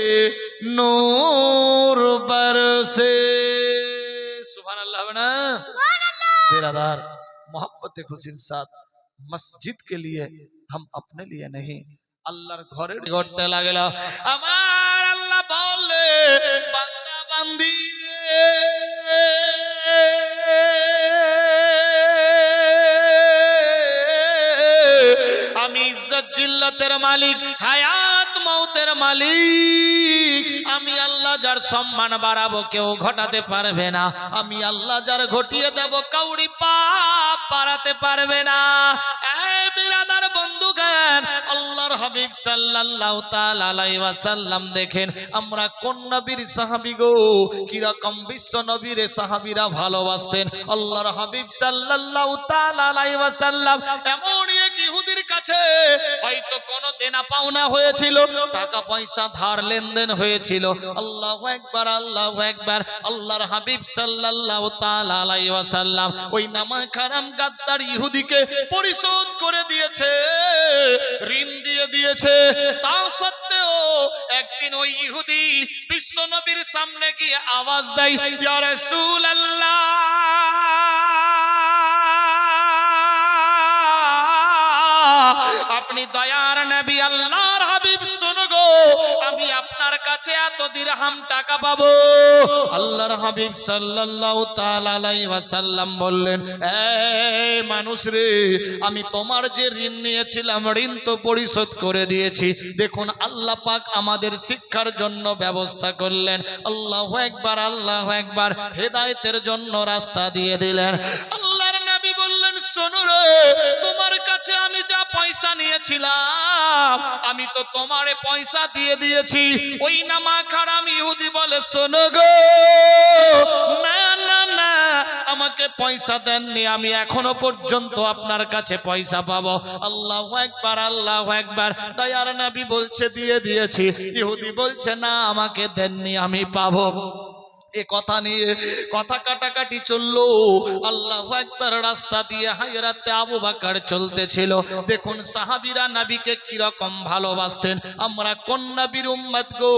नूर बरसे सुभान अल्लाह ना बेरादार मोहब्बत खुशिर साथ मस्जिद के लिए हम अपने लिए नहीं আল্লাহর ঘরে গড়তে লাগল আমার আল্লাহ বলে বান্দা বান্দি ইজ্জত মালিক, হায়াত মৌতের মালিক। আমি আল্লাহ যার সম্মান বাড়াবো কেউ ঘটাতে পারবে না। আমি আল্লাহ যার ঘটিয়ে দেব কাউরি পাপ বাড়াতে পারবে না। বিরাদার বন্ধু আল্লাহর হাবিব সাল্লাল্লাহু দেখেন, আমরা কোন নবীর সাহাবী গো? কি রকম বিশ্ব নবীর সাহাবীরা ভালোবাসতেন। আল্লাহর হাবিব সাল্লাল্লাহু তাআলা এক ইহুদির কাছে, হয়তো কোনো দেনা পাওনা হয়েছিল টাকা পয়সা ধার লেনদেন হয়েছিল। আল্লাহু একবার আল্লাহু একবার আল্লাহর হাবিব আলাইহি ওয়াসাল্লাম ওই নামা খারাম গাদ্দার ইহুদিকে পরিশোধ করে দিয়েছে, ঋণ দিয়ে দিয়েছে। তা সত্ত্বেও একদিন ওই ইহুদি বিশ্ব নবীর সামনে গিয়ে আওয়াজ দেয় রাসূলুল্লাহ! আপনি দয়ার নবী, আল্লাহর হাবিব, শুনো গো, আমি আপনার কাছে এত দিরহাম টাকা পাবো। আল্লাহর হাবিব সাল্লাল্লাহু তাআলা আলাইহি ওয়াসাল্লাম বললেন, এই মানুষ রে, আমি তোমার যে ঋণ নিয়েছিলাম, ঋণ তো পরিশোধ করে দিয়েছি। দেখুন, আল্লাহ পাক আমাদের শিক্ষার জন্য ব্যবস্থা করলেন। আল্লাহু একবার আল্লাহু একবার হেদায়েতের জন্য রাস্তা দিয়ে দিলেন। বললেন শোনো তোমার কাছে আমি যা পয়সা নিয়েছিলাম, আমি তো তোমারে পয়সা দিয়ে দিয়েছি। ওই নামা খারাম ইহুদি বলে, শোনো গো, না না না, আমাকে পয়সা দেননি, আমি এখনও পর্যন্ত আপনার কাছে পয়সা পাবো। আল্লাহ একবার আল্লাহ একবার দয়ার নবী বলছে, দিয়ে দিয়েছি। ইহুদি বলছে, না, আমাকে দেননি, আমি পাবো। এ কথা নিয়ে কথা কাটাকাটি চলল। আল্লাহ একবার রাস্তা দিয়ে হায়রাতে আবু বাকার চলতেছিল। দেখুন সাহাবিরা নাবিকে কীরকম ভালোবাসতেন। আমরা কোন নবীর উম্মত গো?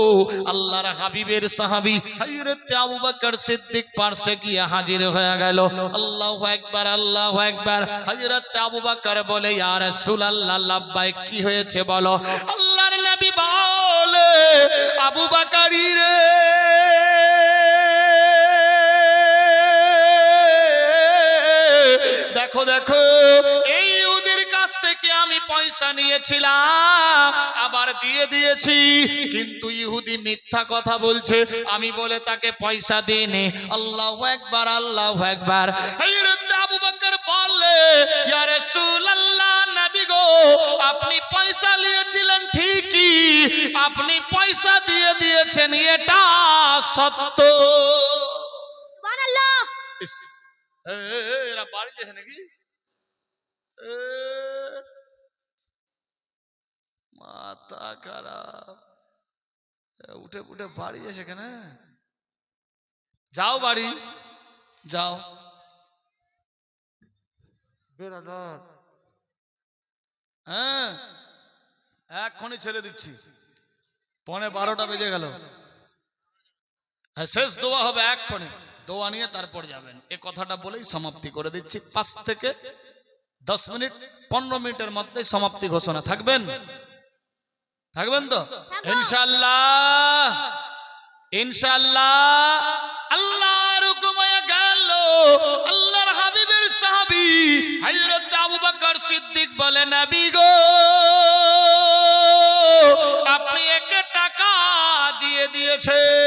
আল্লাহর হাবিবের সাহাবি হায়রাতে আবু বাকার সিদ্দিক পার্শ্বে গিয়ে হাজির হয়ে গেল। আল্লাহ একবার আল্লাহ একবার হায়রাতে আবু বাকার বলে, ইয়া রাসূলুল্লাহ, লাব্বাইক, কি হয়েছে বলো? আল্লাহর নবী বলে, আবু বাকারি রে। দেখো দেখো এই ইহুদির কাছ থেকে আমি পয়সা নিয়েছিলাম আবার দিয়ে দিয়েছি। কিন্তু ইহুদি মিথ্যা কথা বলছে আমি বলে তাকে পয়সা দিইনি। আল্লাহ একবার আল্লাহ একবার আবু বকর বললে ইয়া রাসূলুল্লাহ নবী গো আপনি পয়সা নিয়েছিলেন ঠিকই আপনি পয়সা দিয়ে দিয়েছেন এটা সত্য। সুবহানাল্লাহ। এরা বাড়ি গেছে নাকি? মাথা খারাপ। উঠে উঠে বাড়ি গেছে কেন যাও বাড়ি। যাও। বেরাদার হ্যাঁ এক্ষুনি ছেড়ে দিচ্ছি। পনে বারোটা বেজে গেল। হ্যাঁ শেষ দোয়া হবে এক্ষণে দোয়া নিয়ে তারপর যাবেন। এ কথাটা বলেই সমাপ্তি করে দিচ্ছি। পাঁচ থেকে দশ মিনিট পনেরো মিনিটের মধ্যে সমাপ্তি ঘোষণা। থাকবেন? থাকবেন তো? ইনশাল্লাহ ইনশাল্লাহ আল্লাহর হুকুম হয়ে গেল। আল্লাহর হাবিবের সাহাবী হযরত আবু বকর সিদ্দিক বলে নবী গো আপনি একে টাকা দিয়ে দিয়েছেন।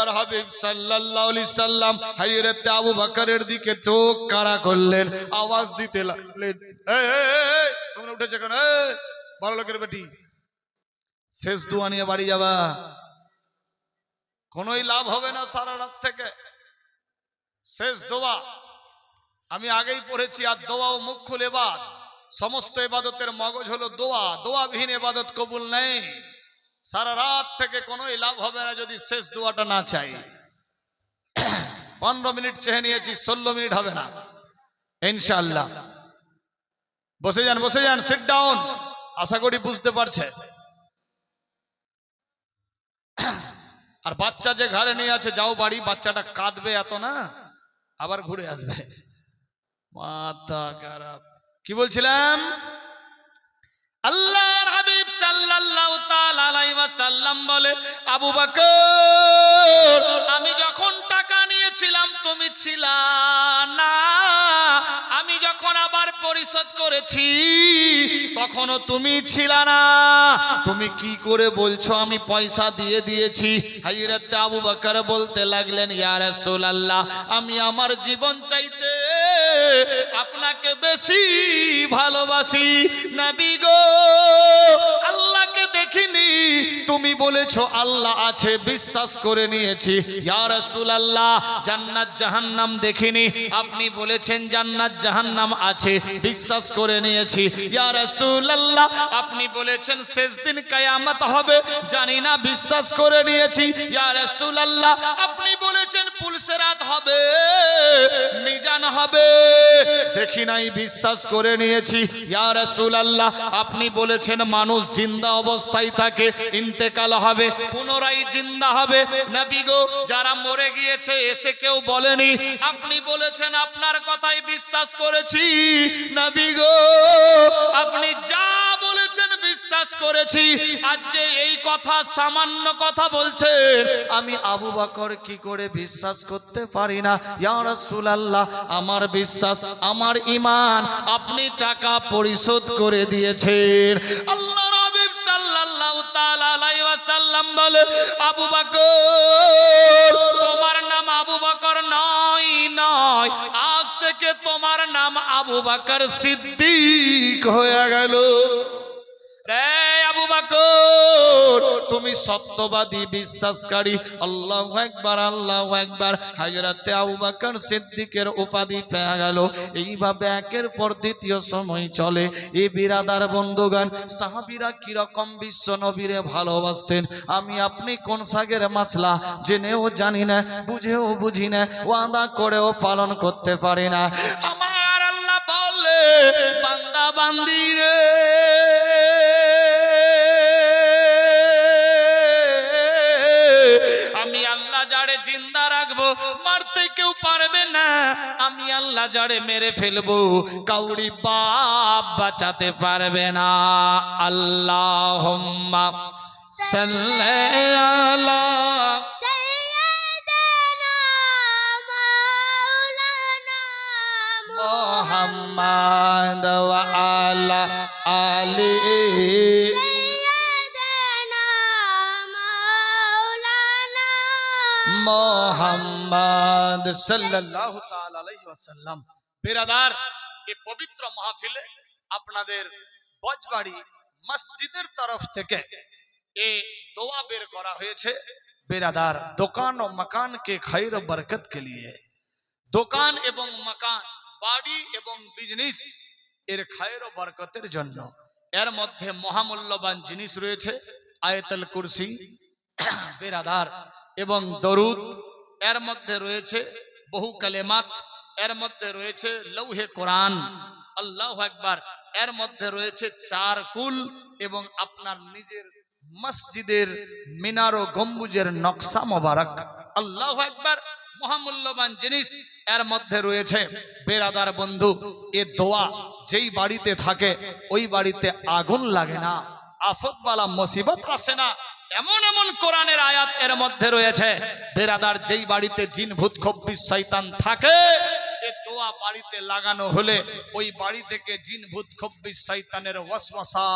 আল্লাহর হাবিব সাল্লাল্লাহু আলাইহি সাল্লাম হযরত আবু বকরের দিকে চোখ কারা করলেন আওয়াজ দিতে লাগলেন। তোমরা উঠেছো কেন? এই, বড় লোকের বেটি শেষ দোয়া নিয়ে বাড়ি যাবা। কোনোই লাভ হবে না সারা রাত থেকে। শেষ দোয়া। আমি আগেই পড়েছি আর দোয়া ও মুখ খুলে বাদ। সমস্ত এবাদতের মগজ হলো দোয়া। দোয়াবিহীন এবাদত কবুল নেই। সারা রাত থেকে কোনোই লাভ হবে না যদি শেষ দোয়াটা না চাই। পনেরো মিনিট চেয়ে নিয়েছি, ষোলো মিনিট হবে না। ইনশাল্লাহ বসে যান বসে যান সিট ডাউন আশা করি বুঝতে পারছে। আর বাচ্চা যে ঘরে নিয়ে আছে, যাও বাড়ি, বাচ্চাটা কাঁদবে এত না, আবার ঘুরে আসবে। মাথা খারাপ। কি বলছিলাম? আল্লাহর বলে আবু বকর, আমি যখন টাকা নিয়েছিলাম, তুমি না। আমি যখন আবার পরিশোধ করেছি, তখনও তুমি না। তুমি কি করে বলছো, আমি পয়সা দিয়ে দিয়েছি? হাজরত আবু বকর বলতে লাগলেন, ইয়া রাসূলুল্লাহ, আমি আমার জীবন চাইতে আপনাকে বেশি ভালোবাসি। নবী গো আল্লাহকে দেখিনি। তুমি বলেছ, আল্লাহ আছে, বিশ্বাস করে নিয়েছি। ইয়া রাসূলুল্লাহ, জান্নাত জাহান্নাম দেখিনি। আপনি বলেছেন, জান্নাত জাহান্নাম আছে, বিশ্বাস করে নিয়েছি। ইয়া রাসূলুল্লাহ, আপনি বলেছেন, শেষ দিন কিয়ামত হবে, জানি না, বিশ্বাস করে নিয়েছি। ইয়া রাসূলুল্লাহ, আপনি বলেছেন, পুলসেরাত হবে, মিজান হবে, দেখি নাই, বিশ্বাস করে নিয়েছি। ইয়া রাসূলুল্লাহ, আপনি বলেছেন, মানুষ জিন্দা অবস্থায় থাকে ইন্তেকাল হবে, পুনরায় জিন্দা হবে। নবী গো, যারা মরে গিয়েছে, এসে কেউ বলেনি, আপনি বলেছেন আপনার কথাই বিশ্বাস করেছি। নবী গো, আপনি যা বলেছেন বিশ্বাস করেছি। আজকে এই কথা সামান্য কথা বলছেন। আমি আবু বকর কি করে বিশ্বাস করতে পারি না? ইয়া রাসূলুল্লাহ, আমার বিশ্বাস, আমার ঈমান, আপনি টাকা পরিশোধ করে দিয়েছেন। আল্লাহ ওয়াসাল্লাম বলে, আবু বাকর, তোমার নাম আবু বাকর নয় নয়। আজ থেকে তোমার নাম আবু বাকর সিদ্দিক হয়ে গেল। রে তুমি সত্যবাদী, বিশ্বাসকারী। আল্লাহ একবার আল্লাহ একবার হাজরাতে আবু সিদ্দিকের উপাধি পেয়ে গেল। এইভাবে একের পর দ্বিতীয় সময় চলে। এই বিরাদার বন্ধুগান সাহাবিরা কীরকম বিশ্ব নবীরে ভালোবাসতেন? আমি, আপনি কোন সাগের মাসলা জেনেও জানি না, বুঝেও বুঝি না, ওয়াদা করেও পালন করতে পারি না। আমার আল্লাহ বলে, বান্দা বান্দি রে। আমি আল্লাহ যারে মেরে ফেলবো কাউরি বাপ বাঁচাতে পারবে না আল্লাহ সাল্লাল্লাহু سيدنا مولانا মোহাম্মদ মোহাম্মদ সাল্লাল্লাহু তাআলা আলাইহি ওয়াসাল্লাম। বিরাদার এই পবিত্র মাহফিলে আপনাদের বজবাড়ি মসজিদের তরফ থেকে এই দোয়া বের করা হয়েছে। বিরাদার, দোকান ও মকান কে খৈর বরকত কে লিয়ে। দোকান এবং মকান, বাড়ি এবং বিজনেস এর খায়ের ও বরকতের জন্য। এর মধ্যে মহামূল্যবান জিনিস রয়েছে, আয়তল কুরসি, বেরাদার এবং দরুদ এর মধ্যে রয়েছে বহু কালেমাত, এর মধ্যে রয়েছে লৌহে কোরআন, আল্লাহ একবার এর মধ্যে রয়েছে চার কুল এবং আপনার নিজের মসজিদের মিনার ও গম্বুজের নকশা মোবারক। আল্লাহ একবার মহামূল্যবান জিনিস এর মধ্যে রয়েছে। বেরাদার বন্ধু, এ দোয়া যেই বাড়িতে থাকে, ওই বাড়িতে আগুন লাগে না আফতবালা মুসিবত আসে না। এমন এমন কোরআনের আয়াত এর মধ্যে রয়েছে, বেরাদার যেই বাড়িতে জিন, ভূত, খব্বিস, শয়তান থাকে, এ দোয়া বাড়িতে লাগানো হলে ওই বাড়ি থেকে জিন, ভূত, খব্বিস, শয়তানের ওয়াসওয়াসা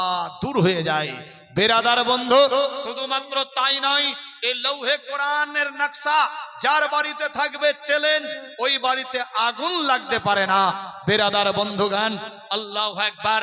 দূর হয়ে যায়। বেরাদার বন্ধু, শুধুমাত্র তাই নয় এই লৌহে কোরআনের নকশা, যার বাড়িতে থাকবে চ্যালেঞ্জ ওই বাড়িতে আগুন লাগতে পারে না। বেরাদার বন্ধুগান আল্লাহ একবার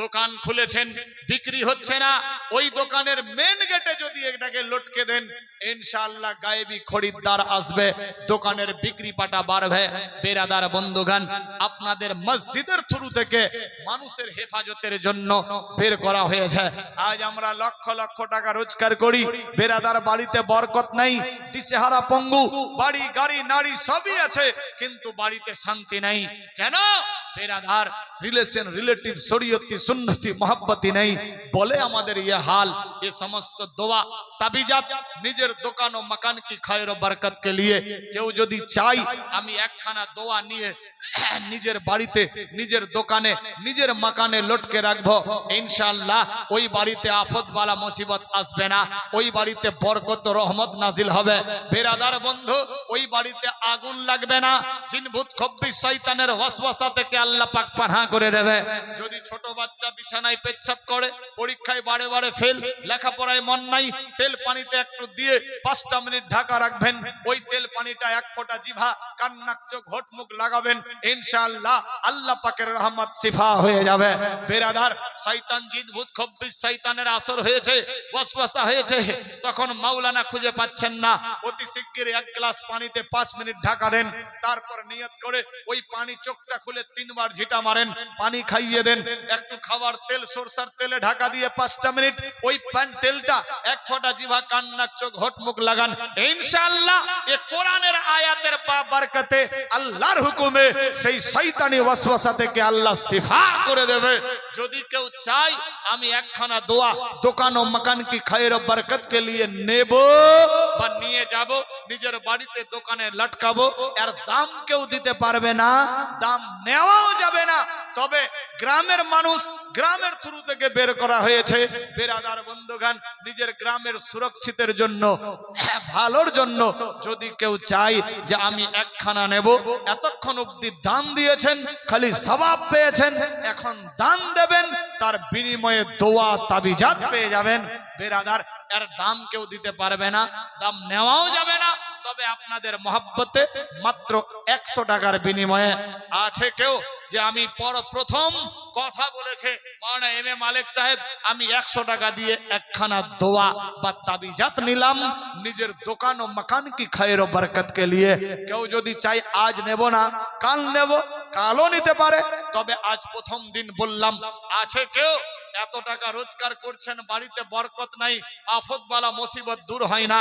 দোকান খুলেছেন, বিক্রি হচ্ছে না। ওই দোকানের মেন গেটে যদি এটাকে লটকে দেন, ইনশাআল্লাহ গায়েবী খরিদ্দার আসবে, দোকানের বিক্রি পাটা বাড়বে। বেরাদার বন্ধুগান আপনাদের মসজিদের থ্রু থেকে মানুষের হেফাজতের জন্য বের করা হয়েছে। আজ আমরা লক্ষ লক্ষ টাকা রোজগার করি, বেরাদার বাড়িতে বরকত নাই, দিশেহারা পঙ্গু, বাড়ি, গাড়ি, নারী সবই আছে, কিন্তু বাড়িতে শান্তি নাই। কেন? পেরাধার রিলেশন রিলেটিভ শরীয়তি, সুন্নতি মোহাব্বতি নেই। বলে আমাদের ইয়ে হাল ये সমস্ত দোয়া, তাবিজাত, নিজের দোকান ও মাকান কি খায়ের বরকত কে লিয়ে কেউ যদি চাই, আমি একখানা দোয়া নিয়ে নিজের বাড়িতে, নিজের দোকানে, নিজের মাকানে লটকে রাখব, ইনশাআল্লাহ ওই বাড়িতে আফত বালা মুসিবত আসবে না। ওই বাড়িতে বরকত রহমত নাজিল হবে। বেরাদার বন্ধু, ওই বাড়িতে আগুন লাগবে না। জিনভূত খব্বিশ শয়তানের ওয়াসওয়াসা থেকে আল্লাহ পাক পানা করে দেবে। যদি ছোট বাচ্চা বিছানায় পেচ্ছাপ করে, পরীক্ষায় বারে বারে ফেল লেখাপড়ায় মন নাই, তেল পানিতে একটু দিয়ে পাঁচটা মিনিট ঢাকা রাখবেন। ওই তেল পানিটা এক ফোঁটা জিভা কান্নাক চোখ হোট মুখ লাগাবেন। ইনশাআল্লাহ আল্লাহ পাকের রহমত শিফা হয়ে যাবে। বেরাদার, শয়তান জিদভূত খব্বিশ শয়তানের আসর হয়েছে, ওয়াসওয়াসা হয়েছে। তখন মাওলানা খুঁজে পাচ্ছেন না। অতি শিগগির এক গ্লাস পানিতে পাঁচ মিনিট ঢাকা দেন। তারপর নিয়ত করে ওই পানি চোখটা খুলে তিনবার ঝিটা মারেন, পানি খাইয়ে দেন। একটু খাবার তেল, সরষার তেলে ঢাকা দিয়ে পাঁচটা মিনিট। ওই প্যান তেলটা এক ফোঁটা জিভা, কান্নার চোখ হট মুখ লাগান। ইনশাআল্লাহ, এ কোরআনের আয়াতের পা বরকতে আল্লাহর হুকুমে সেই শয়তানি ওয়াসওয়াসা থেকে আল্লাহ শিফা করে দেবে। যদি কেউ চাই আমি একখানা দোয়া দোকান ও মকান কি খায়ের বরকত কে লিয়ে নেব বা নিয়ে যাব, নিজের বাড়িতে দোকানে লটকাবো। এর দাম কেউ দিতে পারবে না, দাম নেওয়াও যাবে না। তবে গ্রামের মানুষ গ্রামের থ্রু থেকে বের করা হয়েছে। বেরাদার বন্ধুগান নিজের গ্রামের সুরক্ষিতের জন্য হ্যাঁ, ভালোর জন্য যদি কেউ চাই যে আমি একখানা নেব এতক্ষণ অব্দি দান দিয়েছেন খালি সবাব পেয়েছেন এখন দান দেবেন তার বিনিময়ে দোয়া তাবিজাত পেয়ে যাবেন। বেরাদার, এর দাম কেউ দিতে পারবে না, দাম নেওয়াও যাবে না। তবে আপনাদের মহাব্বতে মাত্র একশো টাকার বিনিময়ে আছে কেউ যে আমি পর প্রথম কথা বলেছে এম এ মালিক সাহেব, আমি একশো টাকা দিয়ে একখানা দোয়া বা তাবিজাত নিলাম, নিজের দোকান ও মাকান কি খায়ের ও বরকত কে লিয়ে। কেউ যদি চাই আজ নেব না, কাল নেব, কালও নিতে পারে। তবে আজ প্রথম দিন বললাম, আছে কেউ? এত টাকা রোজগার করছেন বাড়িতে বরকত নাই আফত বালা মুসিবত দূর হয় না।